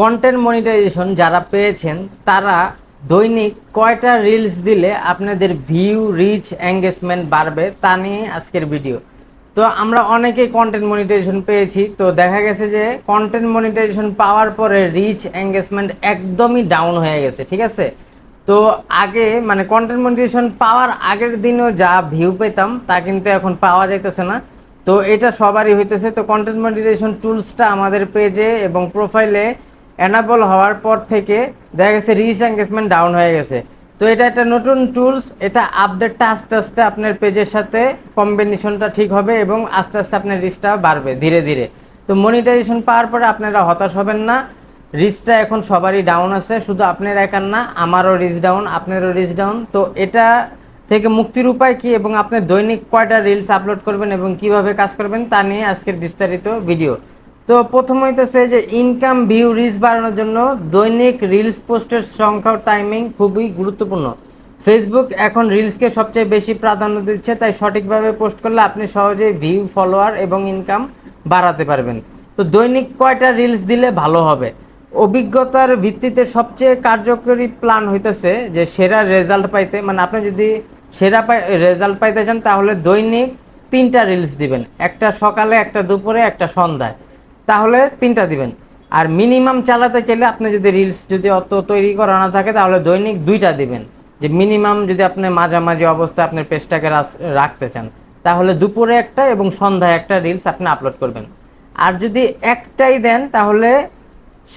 Content monetization যারা পেয়েছেন, তারা দৈনিক কয়টা রিলস দিলে আপনাদের ভিউ রিচ এঙ্গেজমেন্ট বাড়বে তা নিয়ে আজকের ভিডিও তো আমরা অনেকেই কন্টেন্ট মনিটাইজেশন পেয়েছি, তো দেখা গেছে যে কন্টেন্ট মনিটাইজেশন পাওয়ার পরে রিচ এঙ্গেজমেন্ট একদমই ডাউন হয়ে গেছে, ঠিক আছে? তো আগে মানে কন্টেন্ট মনিটাইজেশন পাওয়ার আগের দিনও যা ভিউ পেতাম, তা কিন্তু এখন পাওয়া যাইতেছে না। তো এটা সবারই হইতেছে, তো কন্টেন্ট মনিটাইজেশন টুলসটা আমাদের পেজে এবং প্রোফাইলে অ্যানাবল হওয়ার পর থেকে দেখা গেছে রিচ এঙ্গেজমেন্ট ডাউন হয়ে গেছে। তো এটা একটা নতুন টুলস এটা আপডেটটা আস্তে আস্তে আপনার পেজের সাথে কম্বিনেশনটা ঠিক হবে এবং আস্তে আস্তে আপনার রিচটা বাড়বে ধীরে ধীরে। তো মনিটাইজেশন পাওয়ার পরে আপনারা হতাশ হবেন না। রিচটা এখন সবারই ডাউন আছে, শুধু আপনার একার না, আমারও রিচ ডাউন আপনারও রিচ ডাউন তো এটা থেকে মুক্তির উপায় কি এবং আপনি দৈনিক কয়টা রিলস আপলোড করবেন এবং কীভাবে কাজ করবেন তা নিয়ে আজকের বিস্তারিত ভিডিও তো প্রথম হইতেছে যে ইনকাম ভিউ রিচ বাড়ানোর জন্য দৈনিক রিলস পোস্টের সংখ্যা টাইমিং খুবই গুরুত্বপূর্ণ। ফেসবুক এখন রিলসকে সবচেয়ে বেশি প্রাধান্য দিচ্ছে, তাই সঠিকভাবে পোস্ট করলে আপনি সহজেই ভিউ ফলোয়ার এবং ইনকাম বাড়াতে পারবেন। তো দৈনিক কয়টা রিলস দিলে ভালো হবে? অভিজ্ঞতার ভিত্তিতে সবচেয়ে কার্যকরী প্ল্যান হইতেছে যে সেরা রেজাল্ট পাইতে মানে আপনি যদি সেরা রেজাল্ট পাইতে চান তাহলে দৈনিক তিনটা রিলস দিবেন। একটা সকালে, একটা দুপুরে, একটা সন্ধ্যায়। তাহলে তিনটা দিবেন। আর মিনিমাম চালাতে চাইলে আপনি যদি রিলস যদি অত তৈরি করা না থাকে, তাহলে দৈনিক দুইটা দিবেন। যে মিনিমাম যদি আপনি মাঝামাঝি অবস্থায় আপনার পেজটাকে রাখতে চান, তাহলে দুপুরে একটা এবং সন্ধ্যায় একটা রিলস আপনি আপলোড করবেন। আর যদি একটাই দেন, তাহলে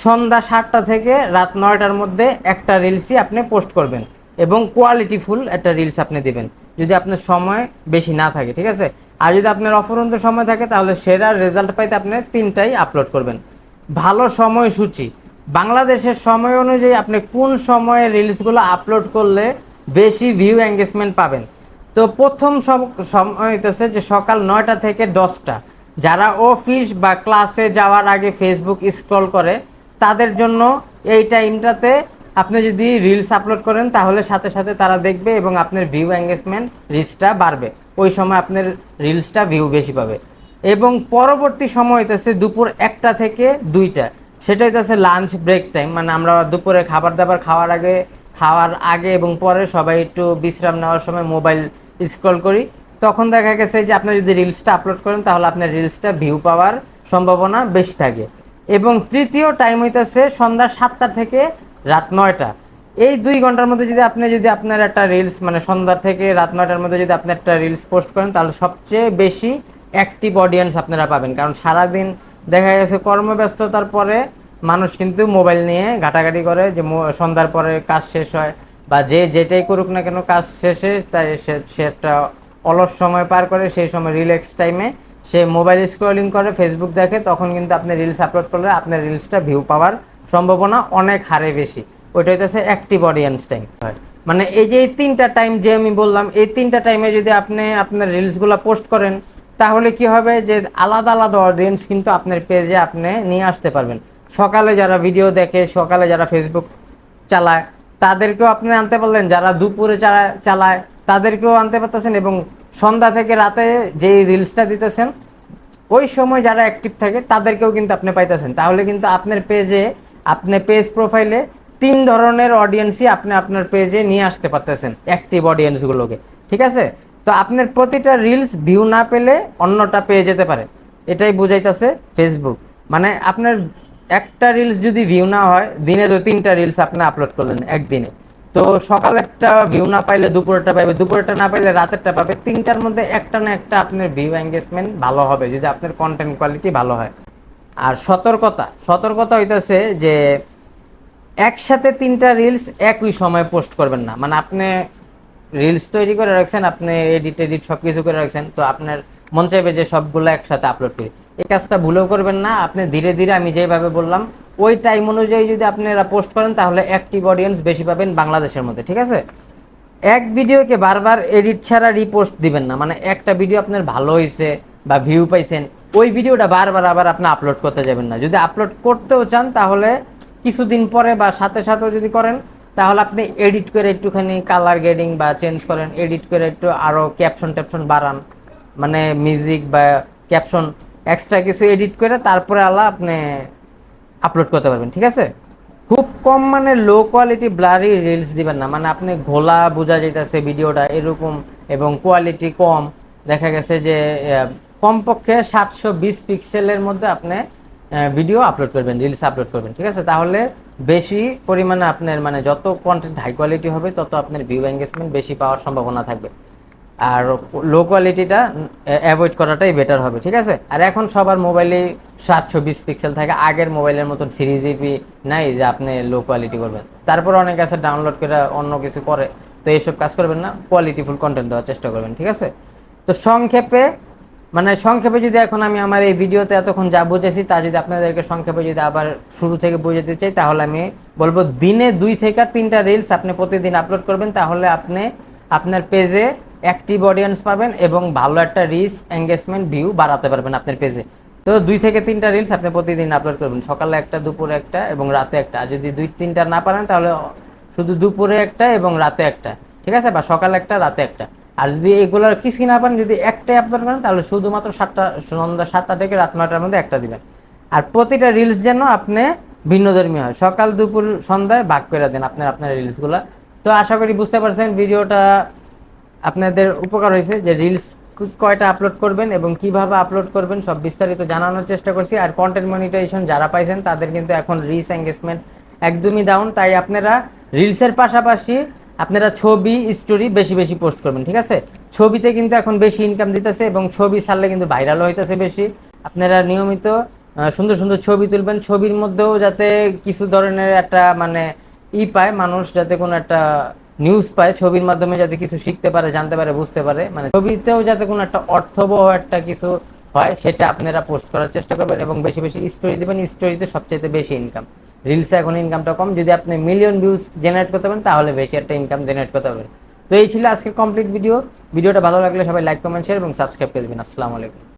সন্ধ্যা সাতটা থেকে রাত নয়টার মধ্যে একটা রিলসই আপনি পোস্ট করবেন এবং কোয়ালিটিফুল একটা রিলস আপনি দিবেন। যদি আপনার সময় বেশি না থাকে, ঠিক আছে? আর যদি আপনার অফরন্ত সময় থাকে, তাহলে সেরা রেজাল্ট পাইতে আপনি তিনটাই আপলোড করবেন। ভালো সময়সূচি। বাংলাদেশের সময় অনুযায়ী আপনি কোন সময়ে রিলসগুলো আপলোড করলে বেশি ভিউ এঙ্গেজমেন্ট পাবেন? তো প্রথম সম- সময় হইতেছে যে সকাল নয়টা থেকে দশটা। যারা অফিস বা ক্লাসে যাওয়ার আগে ফেসবুক স্ক্রল করে, তাদের জন্য এই টাইমটাতে আপনি যদি রিলস আপলোড করেন, তাহলে সাথে সাথে তারা দেখবে এবং আপনার ভিউ এঙ্গেজমেন্ট রিলসটা বাড়বে। ওই সময় আপনার রিলসটা ভিউ বেশি পাবে। এবং পরবর্তী সময় হইতেছে দুপুর একটা থেকে দুইটা। সেটা হইতেছে লাঞ্চ ব্রেক টাইম মানে আমরা দুপুরে খাবার দাবার খাওয়ার আগে খাওয়ার আগে এবং পরে সবাই একটু বিশ্রাম নেওয়ার সময় মোবাইল স্ক্রল করি। তখন দেখা গেছে যে আপনি যদি রিলসটা আপলোড করেন, তাহলে আপনার রিলসটা ভিউ পাওয়ার সম্ভাবনা বেশি থাকে। এবং তৃতীয় টাইম হইতেছে সন্ধ্যা সাতটা থেকে রাত নয়টা। এই দুই ঘণ্টার মধ্যে যদি আপনি যদি আপনার একটা রিলস মানে সন্ধ্যা থেকে রাত নয়টার মধ্যে যদি আপনি একটা রিলস পোস্ট করেন, তাহলে সবচেয়ে বেশি অ্যাক্টিভ অডিয়েন্স আপনারা পাবেন। কারণ সারাদিন দেখা গেছে কর্মব্যস্ততার পরে মানুষ কিন্তু মোবাইল নিয়ে ঘাটাঘাটি করে যে সন্ধ্যার পরে কাজ শেষ হয় বা যে যেটাই করুক না কেন কাজ শেষে তাই সে একটা অলস সময় পার করে, সেই সময় রিল্যাক্স টাইমে সে মোবাইল স্ক্রলিং করে ফেসবুক দেখে, তখন কিন্তু আপনি রিলস আপলোড করলে আপনার রিলসটা ভিউ পাওয়ার সম্ভাবনা অনেক হারে বেশি। ওইটা হইতেছে অ্যাক্টিভ অডিয়েন্স টাইম হয়। মানে এই যে এই তিনটা টাইম যে আমি বললাম এই তিনটা টাইমে যদি আপনি আপনার রিলসগুলো পোস্ট করেন তাহলে কি হবে যে আলাদা আলাদা অডিয়েন্স কিন্তু আপনার পেজে আপনি নিয়ে আসতে পারবেন। সকালে যারা ভিডিও দেখে সকালে যারা ফেসবুক চালায় তাদেরকেও আপনি আনতে পারলেন। যারা দুপুরে চালায় চালায় তাদেরকেও আনতে পারতেছেন এবং সন্ধ্যা থেকে রাতে যেই রিলসটা দিতেছেন ওই সময় যারা অ্যাক্টিভ থাকে তাদেরকেও কিন্তু আপনি পাইতেছেন। তাহলে কিন্তু আপনার পেজে আপনি পেজ প্রোফাইলে তিন ধরনের অডিয়েন্সই আপনি আপনার পেজে নিয়ে আসতে পারতেছেন অ্যাক্টিভ অডিয়েন্সগুলোকে ঠিক আছে? তো আপনার প্রতিটা রিলস ভিউ না পেলে অন্যটা পেয়ে যেতে পারে, এটাই বুঝাইতেছে ফেসবুক মানে আপনার একটা রিলস যদি ভিউ না হয়, দিনে তো তিনটা রিলস আপনি আপলোড করলেন একদিনে। তো সকাল একটা ভিউ না পাইলে দুপুরটা পাবে দুপুরটা না পাইলে রাতেরটা পাবে, তিনটার মধ্যে একটা না একটা আপনার ভিউ এঙ্গেজমেন্ট ভালো হবে, যদি আপনার কন্টেন্ট কোয়ালিটি ভালো হয়। আর সতর্কতা সতর্কতা হইতেছে যে একসাথে তিনটা রিলস একই সময় পোস্ট করবেন না। মানে আপনি রিলস তৈরি করে রাখছেন, আপনি এডিট এডিট সব কিছু করে রাখছেন, তো আপনার মন চাইবে যে সবগুলো একসাথে আপলোড করি। এই কাজটা ভুলেও করবেন না, আপনি ধীরে ধীরে আমি যেভাবে বললাম, ওই টাইম অনুযায়ী যদি আপনারা পোস্ট করেন, তাহলে অ্যাক্টিভ অডিয়েন্স বেশি পাবেন বাংলাদেশের মধ্যে, ঠিক আছে? এক ভিডিওকে বারবার এডিট ছাড়া রিপোস্ট দিবেন না। মানে একটা ভিডিও আপনার ভালো হয়েছে বা ভিউ পাইছেন ওই ভিডিওটা বারবার আবার আপনি আপলোড করতে যাবেন না। যদি আপলোড করতেও চান, তাহলে কিছুদিন পরে বা সাথে সাথেও যদি করেন, তাহলে আপনি এডিট করে একটুখানি কালার গ্রেডিং বা চেঞ্জ করেন এডিট করে একটু আরও ক্যাপশন ট্যাপশন বাড়ান। মানে মিউজিক বা ক্যাপশন এক্সট্রা কিছু এডিট করে তারপরে আলা আপনি আপলোড করতে পারবেন, ঠিক আছে? খুব কম মানে লো কোয়ালিটি ব্লারি রিলস দিবেন না। মানে আপনি ঘোলা বোঝা যাইতেছে ভিডিওটা এরকম এবং কোয়ালিটি কম। দেখা গেছে যে কমপক্ষে সাতশো বিশ পিক্সেলের মধ্যে আপনি ভিডিও আপলোড করবেন রিলস আপলোড করবেন, ঠিক আছে? তাহলে বেশি পরিমাণে আপনার মানে যত কন্টেন্ট হাই কোয়ালিটি হবে, তত আপনার ভিউ এঙ্গেজমেন্ট বেশি পাওয়ার সম্ভাবনা থাকবে। আর লো কোয়ালিটিটা অ্যাভয়েড করাটাই বেটার হবে, ঠিক আছে? আর এখন সবার মোবাইলে সাতশো বিশ পিক্সেল থাকে, আগের মোবাইলের মতো থ্রি জিবি নাই যে আপনি লো কোয়ালিটি করবেন। তারপর অনেক আছে ডাউনলোড করে অন্য কিছু করে, তো এইসব কাজ করবেন না কোয়ালিটিফুল কন্টেন্ট দেওয়ার চেষ্টা করবেন, ঠিক আছে? তো সংক্ষেপে মানে সংক্ষেপে যদি এখন আমি আমার এই ভিডিওতে এতক্ষণ যা বুঝেছি, তা যদি আপনাদেরকে সংক্ষেপে যদি আবার শুরু থেকে বুঝাতে চাই, তাহলে আমি বলব দিনে দুই থেকে তিনটা রিলস আপনি প্রতিদিন আপলোড করবেন। তাহলে আপনি, আপনার পেজে অ্যাক্টিভ অডিয়েন্স পাবেন এবং ভালো একটা রিচ এঙ্গেজমেন্ট ভিউ বাড়াতে পারবেন আপনার পেজে তো দুই থেকে তিনটা রিলস আপনি প্রতিদিন আপলোড করবেন। সকালে একটা, দুপুরে একটা এবং রাতে একটা। যদি দুই, তিনটা না পারেন, তাহলে শুধু দুপুরে একটা এবং রাতে একটা। ঠিক আছে? বা সকালে একটা, রাতে একটা। আর যদি এগুলোর কিছুই না পান যদি একটাই আপলোড করেন, তাহলে শুধুমাত্র সাতটা, সন্ধ্যা সাতটা থেকে রাত নয়টার মধ্যে একটা দিবেন। আর প্রতিটা রিলস যেন আপনি ভিন্নধর্মী হয়। সকাল, দুপুর, সন্ধ্যায় ভাগ করে দেন আপনার আপনার রিলসগুলো তো আশা করি বুঝতে পারছেন ভিডিওটা আপনাদের উপকার হয়েছে যে রিলস কয়টা আপলোড করবেন এবং কীভাবে আপলোড করবেন, সব বিস্তারিত জানানোর চেষ্টা করছি। আর কন্টেন্ট মনিটাইজেশন যারা পাইছেন, তাদের কিন্তু এখন রিস এঙ্গেজমেন্ট একদমই ডাউন তাই আপনারা রিলসের পাশাপাশি আপনারা ছবি স্টোরি বেশি বেশি পোস্ট করবেন, ঠিক আছে? ছবিতে কিন্তু এখন বেশি ইনকাম দিতেছে এবং ছবি ছাড়লে কিন্তু ভাইরাল হইতেছে বেশি। আপনারা নিয়মিত সুন্দর সুন্দর ছবি তুলবেন। ছবির মধ্যেও যাতে কিছু ধরনের একটা মানে ই পায়, মানুষ যাতে কোনো একটা নিউজ পায়, ছবির মাধ্যমে যাতে কিছু শিখতে পারে, জানতে পারে, বুঝতে পারে। মানে ছবিতেও যাতে কোনো একটা অর্থবহ একটা কিছু হয়, সেটা আপনারা পোস্ট করার চেষ্টা করবেন এবং বেশি বেশি স্টোরি দেবেন। স্টোরিতে সবচেয়ে বেশি ইনকাম রিলসে এখন ইনকামটা কম। যদি আপনি মিলিয়ন ভিউজ জেনারেট করতে পারেন, তাহলে বেশি একটা ইনকাম জেনারেট করতে পারবেন। তো এই ছিল আজকের কমপ্লিট ভিডিও ভিডিওটা ভালো লাগলে সবাই লাইক কমেন্ট শেয়ার এবং সাবস্ক্রাইব করে দেবেন। আসসালামু আলাইকুম।